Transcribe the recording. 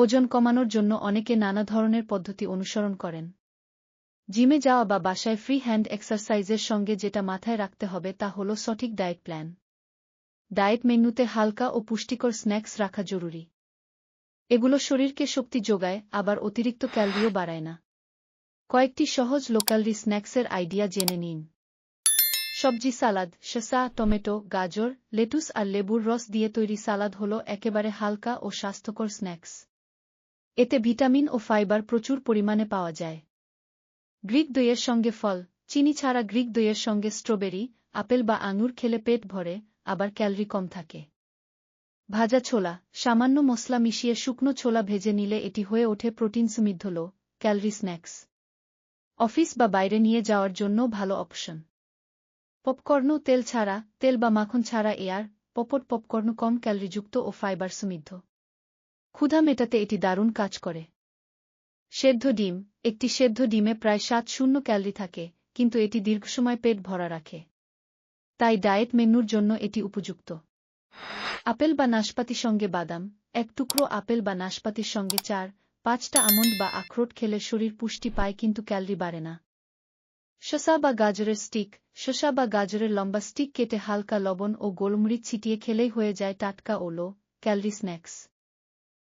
ওজন কমানোর জন্য অনেকে নানা ধরনের পদ্ধতি অনুসরণ করেন। জিমে যাওয়া বা বাসায় ফ্রি হ্যান্ড এক্সারসাইজের সঙ্গে যেটা মাথায় রাখতে হবে তা হল সঠিক ডায়েট প্ল্যান। ডায়েট মেনুতে হালকা ও পুষ্টিকর স্ন্যাক্স রাখা জরুরি। এগুলো শরীরকে শক্তি যোগায়, আবার অতিরিক্ত ক্যালরিও বাড়ায় না। কয়েকটি সহজ লোকালরি স্ন্যাক্সের আইডিয়া জেনে নিন। সবজি সালাদ, শসা, টমেটো, গাজর, লেটুস আর লেবুর রস দিয়ে তৈরি সালাদ হল একেবারে হালকা ও স্বাস্থ্যকর স্ন্যাক্স। এতে ভিটামিন ও ফাইবার প্রচুর পরিমাণে পাওয়া যায়। গ্রিক দইয়ের সঙ্গে ফল, চিনি ছাড়া গ্রিক দইয়ের সঙ্গে স্ট্রবেরি, আপেল বা আঙুর খেলে পেট ভরে, আবার ক্যালরি কম থাকে। ভাজা ছোলা, সামান্য মশলা মিশিয়ে শুকনো ছোলা ভেজে নিলে এটি হয়ে ওঠে প্রোটিন সমৃদ্ধ লো, ক্যালরি স্ন্যাক্স। অফিস বা বাইরে নিয়ে যাওয়ার জন্য ভালো অপশন। পপকর্ন তেল ছাড়া, তেল বা মাখন ছাড়া এয়ার পপট পপকর্ন কম ক্যালরিযুক্ত ও ফাইবার সমৃদ্ধ। ক্ষুধা মেটাতে এটি দারুণ কাজ করে। সেদ্ধ ডিম, একটি সেদ্ধ ডিমে প্রায় সাত শূন্য ক্যালরি থাকে, কিন্তু এটি দীর্ঘ সময় পেট ভরা রাখে। তাই ডায়েট মেনুর জন্য এটি উপযুক্ত। আপেল বা নাশপাতি সঙ্গে বাদাম, এক টুকরো আপেল বা নাশপাতির সঙ্গে চার, পাঁচটা আমন্ড বা আখরোট খেলে শরীর পুষ্টি পায় কিন্তু ক্যালরি বাড়ে না। শসা বা গাজরের স্টিক, শসা বা গাজরের লম্বা স্টিক কেটে হালকা লবণ ও গোলমরিচ ছিটিয়ে খেলেই হয়ে যায় টাটকা ও লো ক্যালরি স্ন্যাক্স।